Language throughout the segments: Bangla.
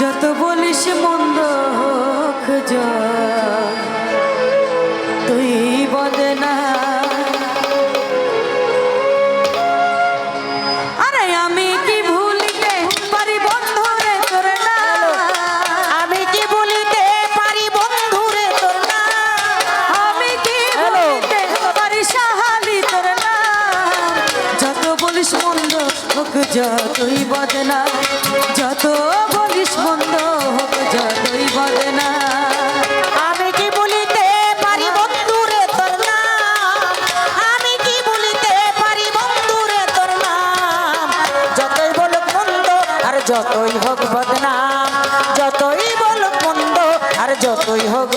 যত বলিস মন্দ হোক তুই বদনা আরে আমি কি ভুলিতে পারি বন্ধু রে তোর না? আমি কি পারি তোর না? আমি কি ভুলিতে পারি সাহালি তোর না? যত বলিস মন্দ হোক যতই বদনা যত মন্দ হোক যতই বদনা বলিতে পারি আমি কি বলিতে পারি যতই বলুক মন্দ আর যতই হোক বদনাম। যতই আর যতই হোক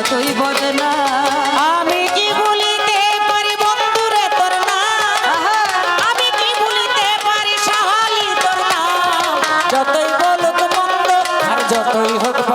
যতই বদনা আমি কি বলিতে পারি বন্ধুরে তোর না আমি কি বলিতে পারি সাহালি তোর না যতই বলুক মন্দ আর যতই হোক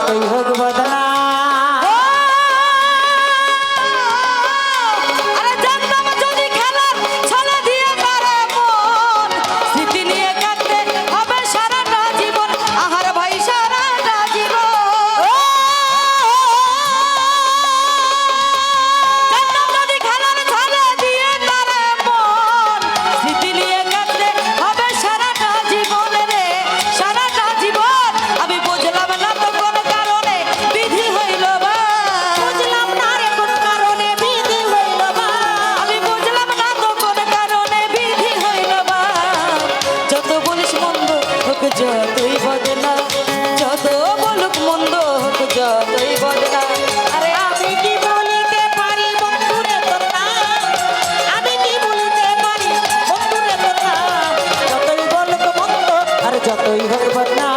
যতই হোক যতই বদনা, যত বলুক মন্দ হোক, যতই বদনা। আরে আমি কি বলিতে পারি বন্ধুরে তোর আমি কি বলিতে পারি বন্ধুরে তোর যতই বলুক মন্দ, আর যতই হোক বদনা